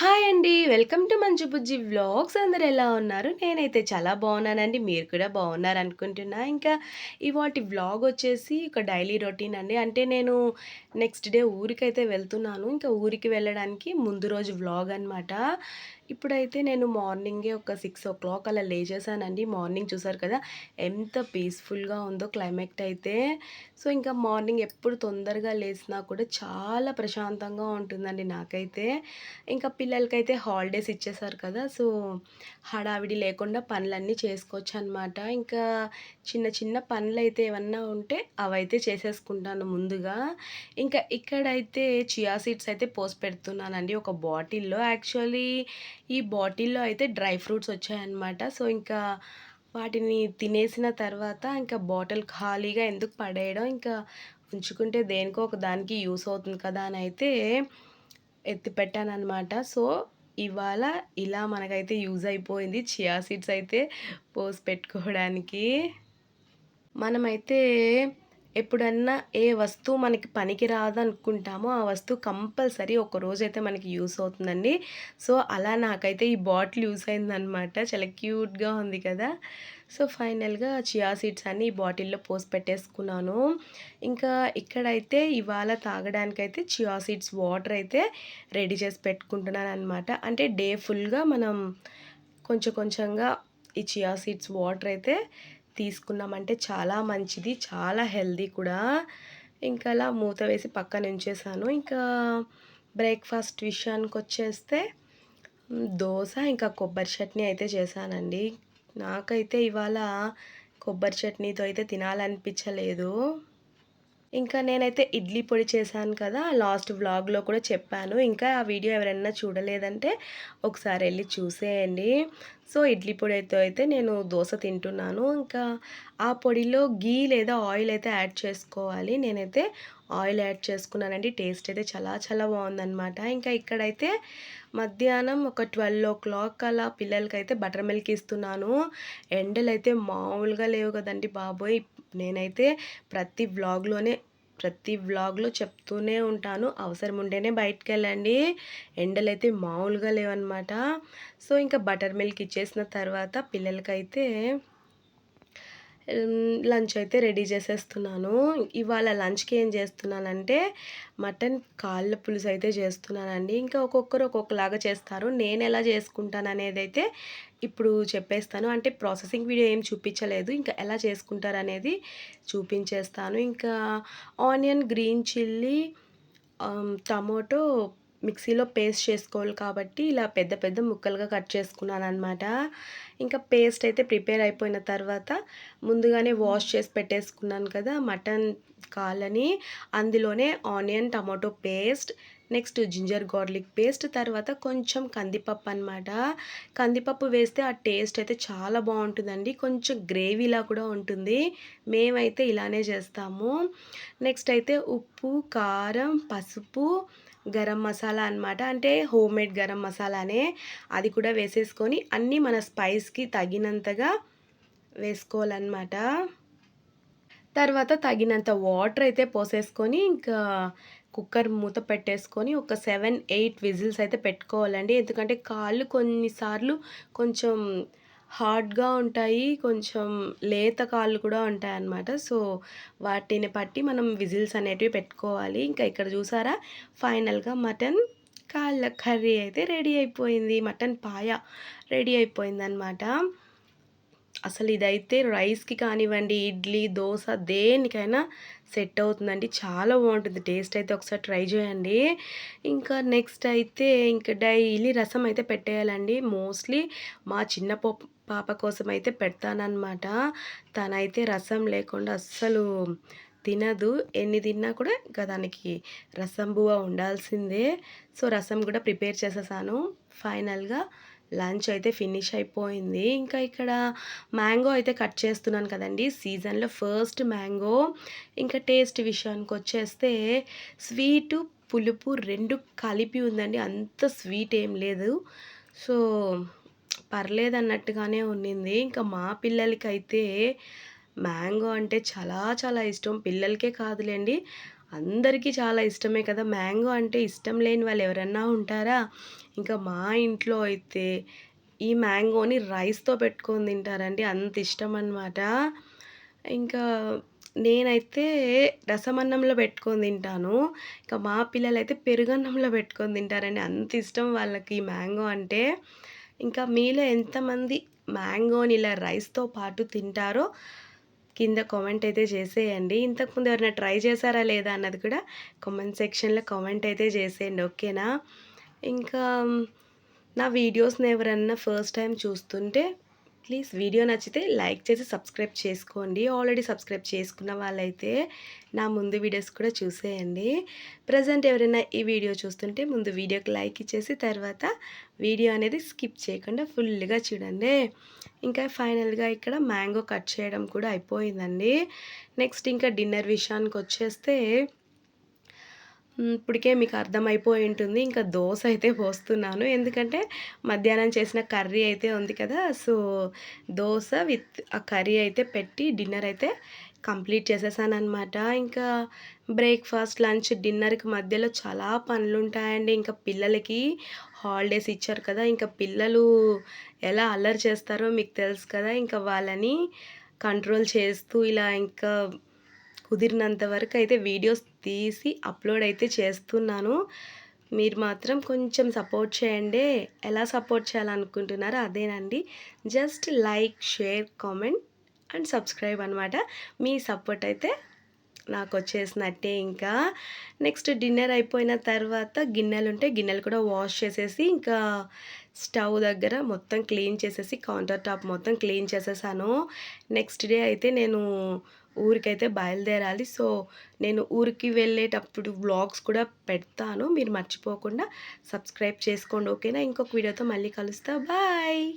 Hi అండి. Welcome to మంచు బుజ్జి vlogs. అందరు ఎలా ఉన్నారు? నేనైతే చాలా బాగున్నానండి. మీరు కూడా బాగున్నారనుకుంటున్నా. ఇంకా ఇవాటి వ్లాగ్ వచ్చేసి ఒక డైలీ రొటీన్ అండి. అంటే నేను నెక్స్ట్ డే ఊరికైతే వెళ్తున్నాను. ఇంకా ఊరికి వెళ్ళడానికి ముందు రోజు వ్లాగ్ అనమాట. ఇప్పుడైతే నేను మార్నింగే ఒక సిక్స్ ఓ క్లాక్ అలా లేచేసానండి. మార్నింగ్ చూసారు కదా ఎంత పీస్‌ఫుల్‌గా ఉందో క్లైమేట్ అయితే. సో, ఇంకా మార్నింగ్ ఎప్పుడు తొందరగా లేచినా కూడా చాలా ప్రశాంతంగా ఉంటుందండి నాకైతే. ఇంకా పిల్లలకైతే హాలిడేస్ ఇచ్చేసారు కదా! సో, హడావిడి లేకుండా పనులన్నీ చేసుకోవచ్చు అనమాట ఇంకా చిన్న చిన్న పనులైతే ఏమన్నా ఉంటే అవైతే చేసేసుకుంటాను ముందుగా. ఇంకా ఇక్కడైతే చియా సీడ్స్ అయితే పోసి పెడుతున్నానండి ఒక బాటిల్‌లో. యాక్చువల్లీ ఈ బాటిల్‌లో అయితే డ్రై ఫ్రూట్స్ వచ్చాయన్నమాట. సో, ఇంకా వాటిని తినేసిన తర్వాత ఇంకా బాటిల్ ఖాళీగా ఎందుకు పడేయడం, ఇంకా ఉంచుకుంటే దేనికో ఒక దానికి యూస్ అవుతుంది కదా! అని అయితే ఎత్తిపెట్టాననమాట. సో, ఇవాళ ఇలా మనకైతే యూజ్ అయిపోయింది చియా సీడ్స్ అయితే పోసి పెట్టుకోవడానికి. మనమైతే ఎప్పుడన్నా ఏ వస్తువు మనకి పనికి రాదనుకుంటామో, ఆ వస్తువు కంపల్సరీ ఒక రోజు అయితే మనకి యూస్ అవుతుందండి. సో, అలా నాకైతే ఈ బాటిల్ యూస్ అయిందనమాట. చాలా క్యూట్‌గా ఉంది కదా! సో, ఫైనల్‌గా చియా సీడ్స్ అన్ని ఈ బాటిల్‌లో పోసి పెట్టేసుకున్నాను. ఇంకా ఇక్కడైతే ఇవాళ తాగడానికైతే చియా సీడ్స్ వాటర్ అయితే రెడీ చేసి పెట్టుకుంటున్నాను అనమాట అంటే డే ఫుల్‌గా మనం కొంచెం కొంచెంగా ఈ చియా సీడ్స్ వాటర్ అయితే తీసుకున్నామంటే చాలా మంచిది. చాలా హెల్దీ కూడా. ఇంకా అలా మూత వేసి పక్కన ఉంచేసాను. ఇంకా బ్రేక్‌ఫాస్ట్ విషయానికి వచ్చేస్తే దోశ ఇంకా కొబ్బరి చట్నీ అయితే చేశానండి. నాకైతే ఇవాళ కొబ్బరి చట్నీతో అయితే తినాలనిపించలేదు. ఇంకా నేనైతే ఇడ్లీ పొడి చేశాను కదా! లాస్ట్ వ్లాగ్‌లో కూడా చెప్పాను. ఇంకా ఆ వీడియో ఎవరైనా చూడలేదంటే ఒకసారి వెళ్ళి చూసేయండి. సో, ఇడ్లీ పొడి అయితే అయితే నేను దోశ తింటున్నాను. ఇంకా ఆ పొడిలో ఘీ లేదా ఆయిల్ అయితే యాడ్ చేసుకోవాలి. నేనైతే ఆయిల్ యాడ్ చేసుకున్నానండి. టేస్ట్ అయితే చాలా చాలా బాగుందనమాట. ఇంకా ఇక్కడైతే మధ్యాహ్నం ఒక 12:00 అలా పిల్లలకైతే బటర్ మిల్క్ ఇస్తున్నాను. ఎండలు అయితే మామూలుగా లేవు కదండీ బాబోయ్! నేనైతే ప్రతి వ్లాగ్‌లోనే ప్రతి వ్లాగ్‌లో చెప్తూనే ఉంటాను. అవసరం ఉంటేనే బయటికెళ్ళండి. ఎండలైతే మామూలుగా లేవనమాట. సో, ఇంకా బటర్ మిల్క్ ఇచ్చేసిన తర్వాత పిల్లలకైతే లంచ్ అయితే రెడీ చేసేస్తున్నాను. ఇవాళ లంచ్‌కి ఏం చేస్తున్నానంటే మటన్ కాళ్ళ పులుసు అయితే చేస్తున్నానండి. ఇంకా ఒక్కొక్కరు ఒక్కొక్కలాగా చేస్తారు. నేను ఎలా చేసుకుంటాను అనేది అయితే ఇప్పుడు చెప్పేస్తాను. అంటే ప్రాసెసింగ్ వీడియో ఏం చూపించలేదు. ఇంకా ఎలా చేసుకుంటారనేది చూపించేస్తాను. ఇంకా ఆనియన్, గ్రీన్ చిల్లీ, టమోటో మిక్సీలో పేస్ట్ చేసుకోవాలి కాబట్టి ఇలా పెద్ద పెద్ద ముక్కలుగా కట్ చేసుకున్నాను అనమాట ఇంకా పేస్ట్ అయితే ప్రిపేర్ అయిపోయిన తర్వాత ముందుగానే వాష్ చేసి పెట్టేసుకున్నాను కదా! మటన్ కాలని అందులోనే onion, tomato paste, next ginger garlic paste, తర్వాత కొంచెం కందిపప్పు అనమాట. కందిపప్పు వేస్తే ఆ టేస్ట్ అయితే చాలా బాగుంటుందండి. కొంచెం గ్రేవీలా కూడా ఉంటుంది. మేమైతే ఇలానే చేస్తాము. నెక్స్ట్ అయితే ఉప్పు, కారం, పసుపు, గరం మసాలా అనమాట. అంటే హోమ్ మేడ్ గరం మసాలానే. అది కూడా వేసేసుకొని అన్నీ మన స్పైస్‌కి తగినంతగా వేసుకోవాలన్నమాట తర్వాత తగినంత వాటర్ అయితే పోసేసుకొని ఇంకా కుక్కర్ మూత పెట్టేసుకొని ఒక 7, 8 విజిల్స్ అయితే పెట్టుకోవాలండి. ఎందుకంటే కాళ్ళు కొన్నిసార్లు కొంచెం హార్డ్‌గా ఉంటాయి. కొంచెం లేత కాళ్ళు కూడా ఉంటాయి అన్నమాట సో, వాటిని బట్టి మనం విజిల్స్ అనేటివి పెట్టుకోవాలి. ఇంకా ఇక్కడ చూసారా ఫైనల్‌గా మటన్ కాళ్ళ కర్రీ అయితే రెడీ అయిపోయింది. మటన్ పాయ రెడీ అయిపోయిందనమాట. అసలు ఇదైతే రైస్‌కి కానివ్వండి, ఇడ్లీ, దోశ దేనికైనా సెట్ అవుతుందండి. చాలా బాగుంటుంది. టేస్ట్ అయితే ఒకసారి ట్రై చేయండి. ఇంకా నెక్స్ట్ అయితే ఇంకా డైలీ రసం అయితే పెట్టేయాలండి. మోస్ట్‌లీ మా చిన్న పాప కోసం అయితే పెడతానమాట తనైతే రసం లేకుండా అస్సలు తినదు. ఎన్ని తిన్నా కూడా ఇంకా దానికి రసం బువ్వ ఉండాల్సిందే. సో, రసం కూడా ప్రిపేర్ చేసేసాను. ఫైనల్‌గా లంచ్ అయితే ఫినిష్ అయిపోయింది. ఇంకా ఇక్కడ మ్యాంగో అయితే కట్ చేస్తున్నాను కదండి సీజన్‌లో ఫస్ట్ మ్యాంగో. ఇంకా టేస్ట్ విషయానికి వచ్చేస్తే స్వీటు, పులుపు రెండు కలిపి ఉందండి. అంత స్వీట్ ఏం లేదు. సో, పర్లేదన్నట్టుగానే ఉన్నింది. ఇంకా మా పిల్లలకైతే మ్యాంగో అంటే చాలా చాలా ఇష్టం. పిల్లలకే కాదులేండి అందరికీ చాలా ఇష్టమే కదా. మ్యాంగో అంటే ఇష్టం లేని వాళ్ళు ఎవరన్నా ఉంటారా? ఇంకా మా ఇంట్లో అయితే ఈ మ్యాంగోని రైస్తో పెట్టుకొని తింటారండి. అంత ఇష్టం అనమాట ఇంకా నేనైతే రసమన్నంలో పెట్టుకొని తింటాను. ఇంకా మా పిల్లలైతే పెరుగన్నంలో పెట్టుకొని తింటారండి. అంత ఇష్టం వాళ్ళకి మ్యాంగో అంటే. ఇంకా మీలో ఎంతమంది మ్యాంగోని ఇలా రైస్తో పాటు తింటారో కింద కామెంట్ అయితే చేసేయండి. ఇంతకుముందు ఎవరైనా ట్రై చేశారా లేదా అన్నది కూడా కామెంట్ సెక్షన్లో కామెంట్ అయితే చేసేయండి. ఓకేనా? ఇంకా నా వీడియోస్ని ఎవరన్నా ఫస్ట్ టైం చూస్తుంటే ప్లీజ్ వీడియో నచ్చితే లైక్ చేసి సబ్స్క్రైబ్ చేసుకోండి. ఆల్రెడీ సబ్స్క్రైబ్ చేసుకున్న వాళ్ళైతే నా ముందు వీడియోస్ కూడా చూసేయండి. ప్రజెంట్ ఎవరైనా ఈ వీడియో చూస్తుంటే ముందు వీడియోకి లైక్ ఇచ్చేసి తర్వాత వీడియో అనేది స్కిప్ చేయకుండా ఫుల్గా చూడండి. ఇంకా ఫైనల్గా ఇక్కడ మ్యాంగో కట్ చేయడం కూడా అయిపోయిందండి. నెక్స్ట్ ఇంకా డిన్నర్ విషయానికి వచ్చేస్తే ఇప్పటికే మీకు అర్థమైపోయి ఉంటుంది. ఇంకా దోశ అయితే పోస్తున్నాను. ఎందుకంటే మధ్యాహ్నం చేసిన కర్రీ అయితే ఉంది కదా. సో దోశ విత్ ఆ కర్రీ అయితే పెట్టి డిన్నర్ అయితే కంప్లీట్ చేసేసాను అనమాట ఇంకా బ్రేక్ఫాస్ట్ లంచ్ డిన్నర్కి మధ్యలో చాలా పనులు ఉంటాయండి ఇంకా పిల్లలకి హాలిడేస్ ఇచ్చారు కదా. ఇంకా పిల్లలు ఎలా అల్లరి చేస్తారో మీకు తెలుసు కదా. ఇంకా వాళ్ళని కంట్రోల్ చేస్తూ ఇలా ఇంకా కుదిరినంత వరకు అయితే వీడియోస్ తీసి అప్లోడ్ అయితే చేస్తున్నాను. మీరు మాత్రం కొంచెం సపోర్ట్ చేయండి. ఎలా సపోర్ట్ చేయాలనుకుంటున్నారో అదేనండి. Just like share comment and subscribe అనమాట మీ సపోర్ట్ అయితే నాకు వచ్చేసినట్టే ఇంకా. నెక్స్ట్ డిన్నర్ అయిపోయిన తర్వాత గిన్నెలు ఉంటే గిన్నెలు కూడా వాష్ చేసేసి ఇంకా స్టవ్ దగ్గర మొత్తం క్లీన్ చేసేసి కౌంటర్ టాప్ మొత్తం క్లీన్ చేసేసాను. నెక్స్ట్ డే అయితే నేను ఊరికైతే బయలుదేరాలి. సో నేను ఊరికి వెళ్ళేటప్పుడు వ్లాగ్స్ కూడా పెడతాను. మీరు మర్చిపోకుండా సబ్స్క్రైబ్ చేసుకోండి ఓకేనా? ఇంకొక వీడియోతో మళ్ళీ కలుస్తా. బాయ్!